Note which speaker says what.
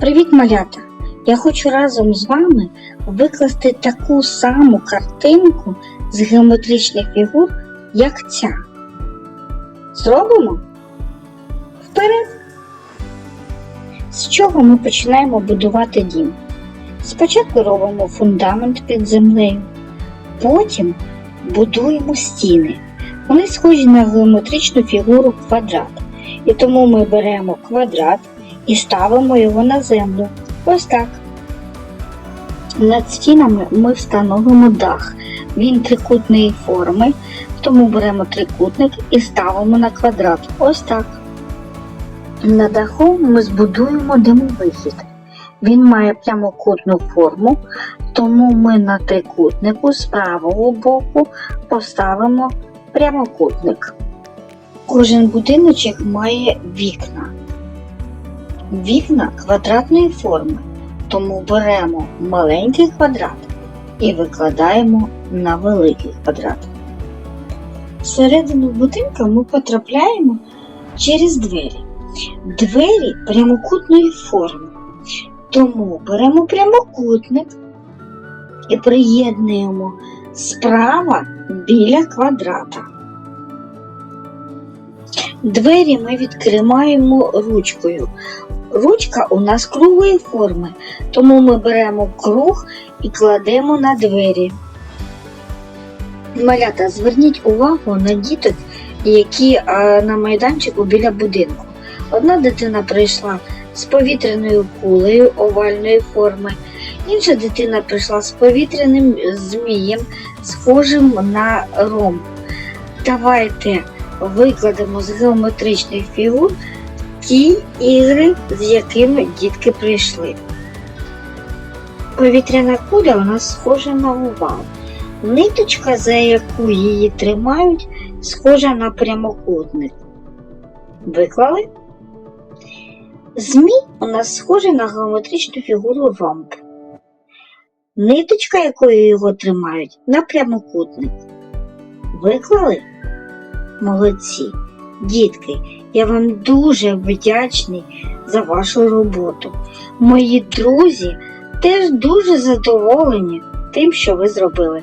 Speaker 1: Привіт, малята! Я хочу разом з вами викласти таку саму картинку з геометричних фігур, як ця. Зробимо? Вперед! З чого ми починаємо будувати дім? Спочатку робимо фундамент під землею, потім будуємо стіни. Вони схожі на геометричну фігуру квадрат. І тому ми беремо квадрат і ставимо його на землю. Ось так. Над стінами ми встановимо дах. Він трикутної форми, тому беремо трикутник і ставимо на квадрат. Ось так. На даху ми збудуємо димовихід. Він має прямокутну форму, тому ми на трикутнику з правого боку поставимо прямокутник. Кожен будиночок має вікна. Вікна квадратної форми, тому беремо маленький квадрат і викладаємо на великий квадрат. Всередину будинка ми потрапляємо через двері. Двері прямокутної форми, тому беремо прямокутник і приєднуємо справа біля квадрата. Двері ми відкриваємо ручкою. Ручка у нас круглої форми, тому ми беремо круг і кладемо на двері. Малята, зверніть увагу на діток, які на майданчику біля будинку. Одна дитина прийшла з повітряною кулею овальної форми, інша дитина прийшла з повітряним змієм, схожим на ромб. Давайте викладемо з геометричних фігур ті ігри, з якими дітки прийшли. Повітряна куля у нас схожа на овал. Ниточка, за яку її тримають, схожа на прямокутник. Виклали? Змій у нас схожий на геометричну фігуру ромб. Ниточка, якою його тримають, на прямокутник. Виклали? Молодці. Дітки, я вам дуже вдячний за вашу роботу. Мої друзі теж дуже задоволені тим, що ви зробили.